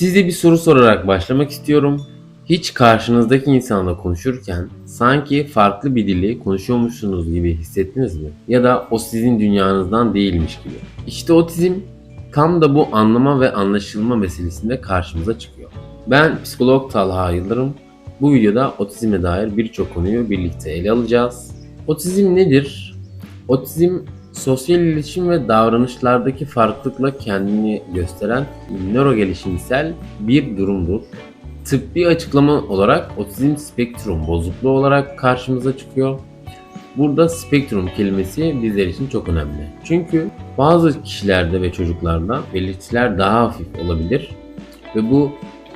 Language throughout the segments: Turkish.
Size bir soru sorarak başlamak istiyorum. Hiç karşınızdaki insanla konuşurken sanki farklı bir dili konuşuyormuşsunuz gibi hissettiniz mi? Ya da o sizin dünyanızdan değilmiş gibi. İşte otizm tam da bu anlama ve anlaşılma meselesinde karşımıza çıkıyor. Ben psikolog Talha Yıldırım. Bu videoda otizme dair birçok konuyu birlikte ele alacağız. Otizm nedir? Otizm sosyal iletişim ve davranışlardaki farklılıkla kendini gösteren nörogelişimsel bir durumdur. Tıbbi açıklama olarak otizm spektrum bozukluğu olarak karşımıza çıkıyor. Burada spektrum kelimesi bizler için çok önemli. Çünkü bazı kişilerde ve çocuklarda belirtiler daha hafif olabilir ve bu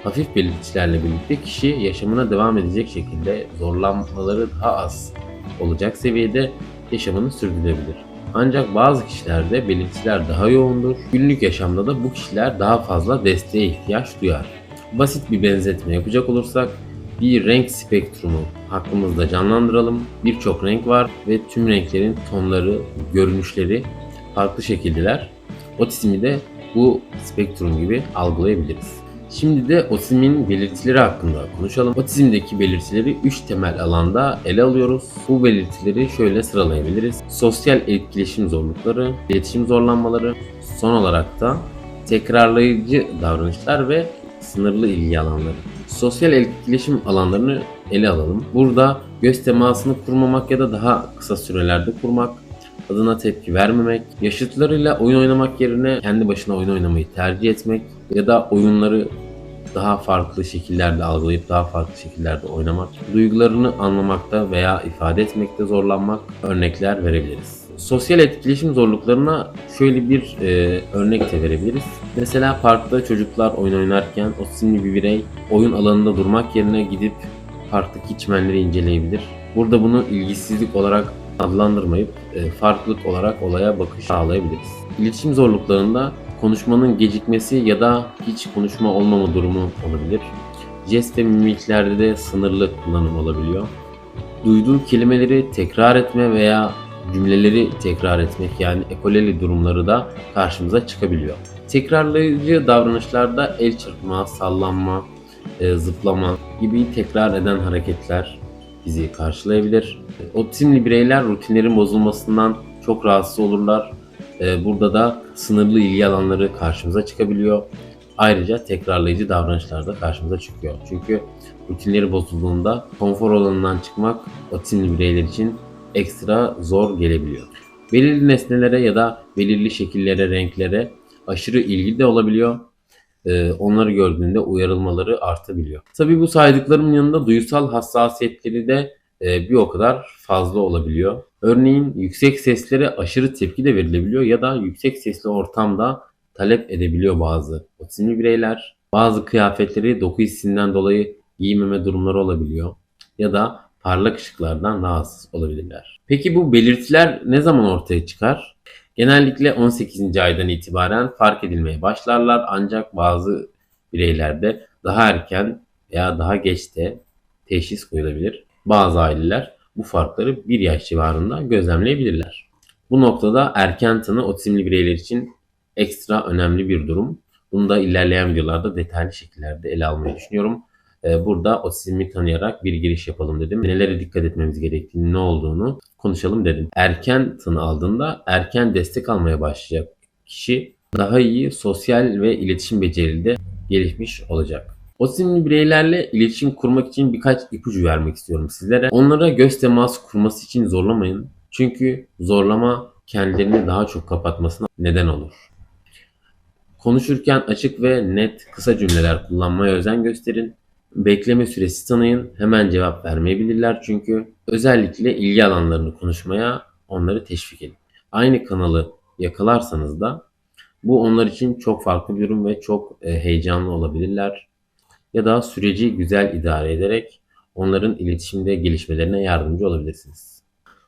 hafif belirtilerle birlikte kişi yaşamına devam edecek şekilde zorlanmaları daha az olacak seviyede yaşamını sürdürebilir. Ancak bazı kişilerde belirtiler daha yoğundur. Günlük yaşamda da bu kişiler daha fazla desteğe ihtiyaç duyar. Basit bir benzetme yapacak olursak bir renk spektrumu aklımızda canlandıralım. Birçok renk var ve tüm renklerin tonları, görünüşleri farklı şekildeler. Otizmi de bu spektrum gibi algılayabiliriz. Şimdi de otizmin belirtileri hakkında konuşalım. Otizmdeki belirtileri 3 temel alanda ele alıyoruz. Bu belirtileri şöyle sıralayabiliriz. Sosyal etkileşim zorlukları, iletişim zorlanmaları, son olarak da tekrarlayıcı davranışlar ve sınırlı ilgi alanları. Sosyal etkileşim alanlarını ele alalım. Burada göz temasını kurmamak ya da daha kısa sürelerde kurmak, adına tepki vermemek, yaşıtlarıyla oyun oynamak yerine kendi başına oyun oynamayı tercih etmek ya da oyunları daha farklı şekillerde algılayıp daha farklı şekillerde oynamak, duygularını anlamakta veya ifade etmekte zorlanmak örnekler verebiliriz. Sosyal etkileşim zorluklarına şöyle bir e, örnek de verebiliriz. Mesela parkta çocuklar oyun oynarken otizmli bir birey oyun alanında durmak yerine gidip parktaki çimenleri inceleyebilir. Burada bunu ilgisizlik olarak adlandırmayıp e, farklılık olarak olaya bakış sağlayabiliriz. İletişim zorluklarında konuşmanın gecikmesi ya da hiç konuşma olmama durumu olabilir. Jest ve mimiklerde de sınırlı kullanım olabiliyor. Duyduğu kelimeleri tekrar etme veya cümleleri tekrar etmek yani ekoleli durumları da karşımıza çıkabiliyor. Tekrarlayıcı davranışlarda el çırpma, sallanma, e, zıplama gibi tekrar eden hareketler bizi karşılayabilir. Otizmli bireyler rutinlerin bozulmasından çok rahatsız olurlar. Ee, Burada da sınırlı ilgi alanları karşımıza çıkabiliyor. Ayrıca tekrarlayıcı davranışlar da karşımıza çıkıyor. Çünkü rutinleri bozulduğunda konfor alanından çıkmak otizmli bireyler için ekstra zor gelebiliyor. Belirli nesnelere ya da belirli şekillere, renklere aşırı ilgi de olabiliyor. Ee, onları gördüğünde uyarılmaları artabiliyor. Tabii bu saydıklarımın yanında duysal hassasiyetleri de e, bir o kadar fazla olabiliyor. Örneğin yüksek seslere aşırı tepki de verilebiliyor ya da yüksek sesli ortamda talep edebiliyor bazı otizmli bireyler. Bazı kıyafetleri doku hissinden dolayı giymeme durumları olabiliyor ya da parlak ışıklardan rahatsız olabilirler. Peki bu belirtiler ne zaman ortaya çıkar? Genellikle 18. aydan itibaren fark edilmeye başlarlar ancak bazı bireylerde daha erken veya daha geç de teşhis koyulabilir. Bazı aileler bu farkları 1 yaş civarında gözlemleyebilirler. Bu noktada erken tanı otizmli bireyler için ekstra önemli bir durum. Bunu da ilerleyen videolarda detaylı şekillerde ele almayı düşünüyorum. Ee, Burada otizmi tanıyarak bir giriş yapalım dedim. Nelere dikkat etmemiz gerektiğini, ne olduğunu konuşalım dedim. Erken tanı aldığında erken destek almaya başlayacak kişi daha iyi sosyal ve iletişim becerileri de gelişmiş olacak. Otizmli bireylerle iletişim kurmak için birkaç ipucu vermek istiyorum sizlere. Onlara göz teması kurması için zorlamayın. Çünkü zorlama kendilerini daha çok kapatmasına neden olur. Konuşurken açık ve net kısa cümleler kullanmaya özen gösterin. Bekleme süresi tanıyın. Hemen cevap vermeyebilirler çünkü. Özellikle ilgi alanlarını konuşmaya onları teşvik edin. Aynı kanalı yakalarsanız da bu onlar için çok farklı bir durum ve çok e, heyecanlı olabilirler. Ya da süreci güzel idare ederek onların iletişimde gelişmelerine yardımcı olabilirsiniz.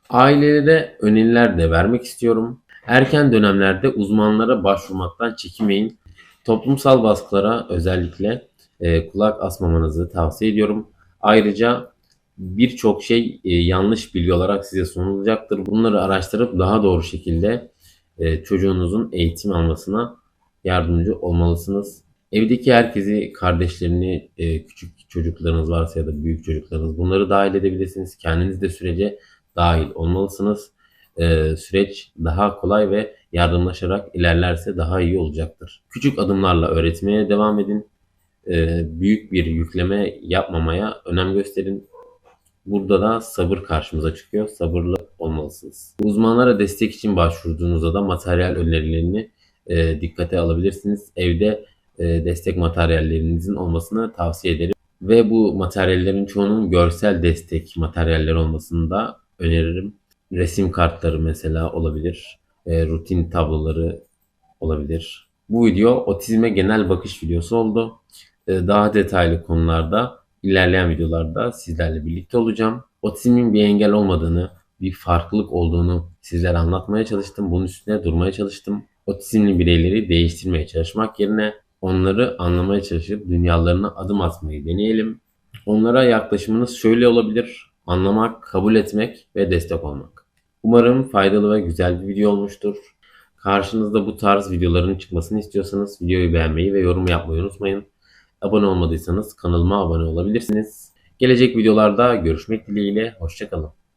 Ailelere öneriler de vermek istiyorum. Erken dönemlerde uzmanlara başvurmaktan çekinmeyin. Toplumsal baskılara özellikle e, kulak asmamanızı tavsiye ediyorum. Ayrıca birçok şey e, yanlış bilgi olarak size sunulacaktır. Bunları araştırıp daha doğru şekilde e, çocuğunuzun eğitim almasına yardımcı olmalısınız. Evdeki herkesi, kardeşlerini, e, küçük çocuklarınız varsa ya da büyük çocuklarınız bunları dahil edebilirsiniz. Kendiniz de sürece dahil olmalısınız. E, süreç daha kolay ve yardımlaşarak ilerlerse daha iyi olacaktır. Küçük adımlarla öğretmeye devam edin. E, büyük bir yükleme yapmamaya önem gösterin. Burada da sabır karşımıza çıkıyor. Sabırlı olmalısınız. Uzmanlara destek için başvurduğunuzda da materyal önerilerini dikkate alabilirsiniz. Evde destek materyallerinizin olmasını tavsiye ederim. Ve bu materyallerin çoğunun görsel destek materyaller olmasını da öneririm. Resim kartları mesela olabilir. E, rutin tabloları olabilir. Bu video otizme genel bakış videosu oldu. E, daha detaylı konularda ilerleyen videolarda sizlerle birlikte olacağım. Otizmin bir engel olmadığını, bir farklılık olduğunu sizlere anlatmaya çalıştım. Bunun üstüne durmaya çalıştım. Otizmli bireyleri değiştirmeye çalışmak yerine onları anlamaya çalışıp dünyalarına adım atmayı deneyelim. Onlara yaklaşımınız şöyle olabilir. Anlamak, kabul etmek ve destek olmak. Umarım faydalı ve güzel bir video olmuştur. Karşınızda bu tarz videoların çıkmasını istiyorsanız videoyu beğenmeyi ve yorum yapmayı unutmayın. Abone olmadıysanız kanalıma abone olabilirsiniz. Gelecek videolarda görüşmek dileğiyle. Hoşçakalın.